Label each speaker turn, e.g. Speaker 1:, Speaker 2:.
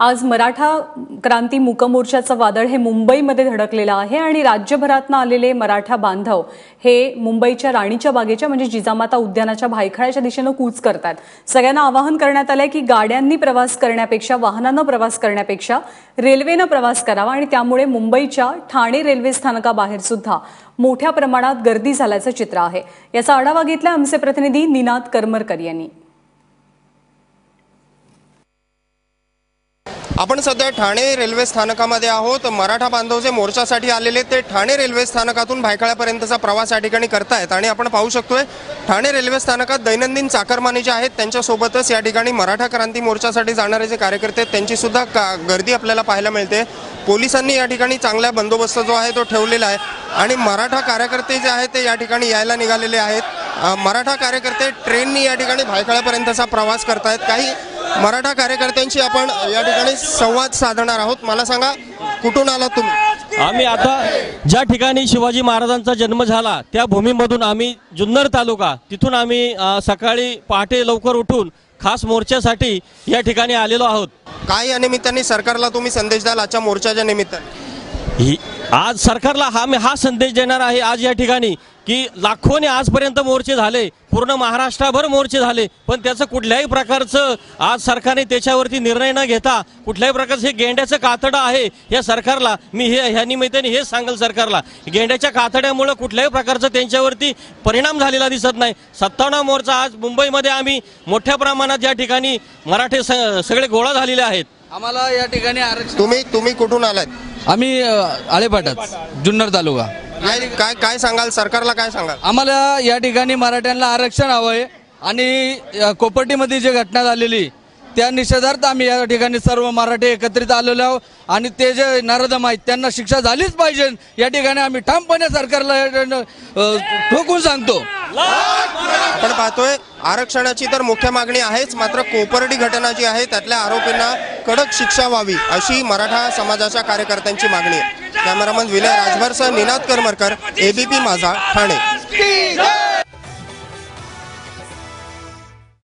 Speaker 1: आज मराठा क्रांती मूक मोर्चाचं वादळ हे मुंबईमध्ये धडकलेलं आहे आणि राज्यभरातनं आलेले मराठा बांधव हे मुंबईच्या राणीच्या बागेच्या म्हणजे जिजामाता उद्यानाच्या भायखळ्याच्या दिशेनं कूच करतात सगळ्यांना आवाहन करण्यात आलंय की गाड्यांनी प्रवास करण्यापेक्षा वाहनानं प्रवास करण्यापेक्षा रेल्वेनं प्रवास करावा आणि त्यामुळे मुंबईच्या ठाणे रेल्वे स्थानकाबाहेर सुद्धा मोठ्या प्रमाणात गर्दी झाल्याचं चित्र आहे. याचा आढावा घेतला आमचे प्रतिनिधी निनाद करमरकर यांनी.
Speaker 2: आपण सध्या ठाणे रेल्वे स्थानकामध्ये आहोत. मराठा बांधव जे मोर्चासाठी आलेले ते ठाणे रेल्वे स्थानकातून भायखळ्यापर्यंतचा प्रवास या ठिकाणी करतायत. आणि आपण पाहू शकतोय ठाणे रेल्वे स्थानकात दैनंदिन चाकरमानी जे आहेत त्यांच्यासोबतच या ठिकाणी मराठा क्रांती मोर्चासाठी जाणारे जे कार्यकर्ते आहेत त्यांची सुद्धा का गर्दी आपल्याला पाहायला मिळते. पोलिसांनी या ठिकाणी चांगला बंदोबस्त जो आहे तो ठेवलेला आहे. आणि मराठा कार्यकर्ते जे आहेत ते या ठिकाणी यायला निघालेले आहेत. मराठा कार्यकर्ते ट्रेननी या ठिकाणी भायखळ्यापर्यंतचा प्रवास करतायत. काही मराठा कार्यकर्त्यांशी आपण या ठिकाणी संवाद साधणार आहोत. मला सांगा कुठून आलात तुम्ही?
Speaker 3: आम्ही आता ज्या ठिकाणी शिवाजी महाराजांचा जन्म झाला त्या भूमीमधून आम्ही जुन्नर तालुका तिथून आम्ही सकाळी पहाटे लवकर उठून खास मोर्चासाठी या ठिकाणी आलेलो आहोत.
Speaker 2: काय या निमित्ताने सरकारला तुम्ही संदेश द्याल? आजच्या मोर्चाच्या निमित्ताने.
Speaker 3: आज सरकारला हा मी हा संदेश देणार आहे. आज या ठिकाणी की लाखोने आजपर्यंत मोर्चे झाले. पूर्ण महाराष्ट्रभर मोर्चे झाले. पण त्याचं कुठल्याही प्रकारचं आज सरकारने त्याच्यावरती निर्णय न घेता कुठल्याही प्रकारचं हे गेंड्याचं कातडं आहे या सरकारला मी हे ह्या निमित्ताने हेच सांगेल सरकारला. गेंड्याच्या कातड्यामुळे कुठल्याही प्रकारचं त्यांच्यावरती परिणाम झालेला दिसत नाही. सत्तावन्न मोर्चा आज मुंबईमध्ये आम्ही मोठ्या प्रमाणात या ठिकाणी मराठे स- सगळे गोळा झालेले आहेत.
Speaker 4: आम्हाला या ठिकाणी आरक्षण
Speaker 2: तुम्ही तुम्ही कुठून आलात?
Speaker 4: आम्ही आळेपाटात जुन्नर तालुका.
Speaker 2: काय काय काय सांगाल? सरकारला काय सांगाल?
Speaker 4: आम्हाला या ठिकाणी मराठ्यांना आरक्षण हवंय आणि अ, कोपर्टीमध्ये जी घटना झालेली त्या निषेधार्थ आम्ही या ठिकाणी सर्व मराठी एकत्रित आलेलो आहोत आणि ते जे नरदम आहेत त्यांना शिक्षा झालीच पाहिजे. या ठिकाणी आम्ही ठामपणे सरकारला अ, ठोकून सांगतो.
Speaker 2: आपण पाहतोय आरक्षणाची तर मुख्य मागणी आहेच मात्र कोपर्डी घटना जी आहे त्यातल्या आरोपींना कडक शिक्षा व्हावी अशी मराठा समाजाच्या कार्यकर्त्यांची मागणी आहे. कॅमेरामन विलय राजभरसह निनाद करमरकर एबीपी माझा ठाणे.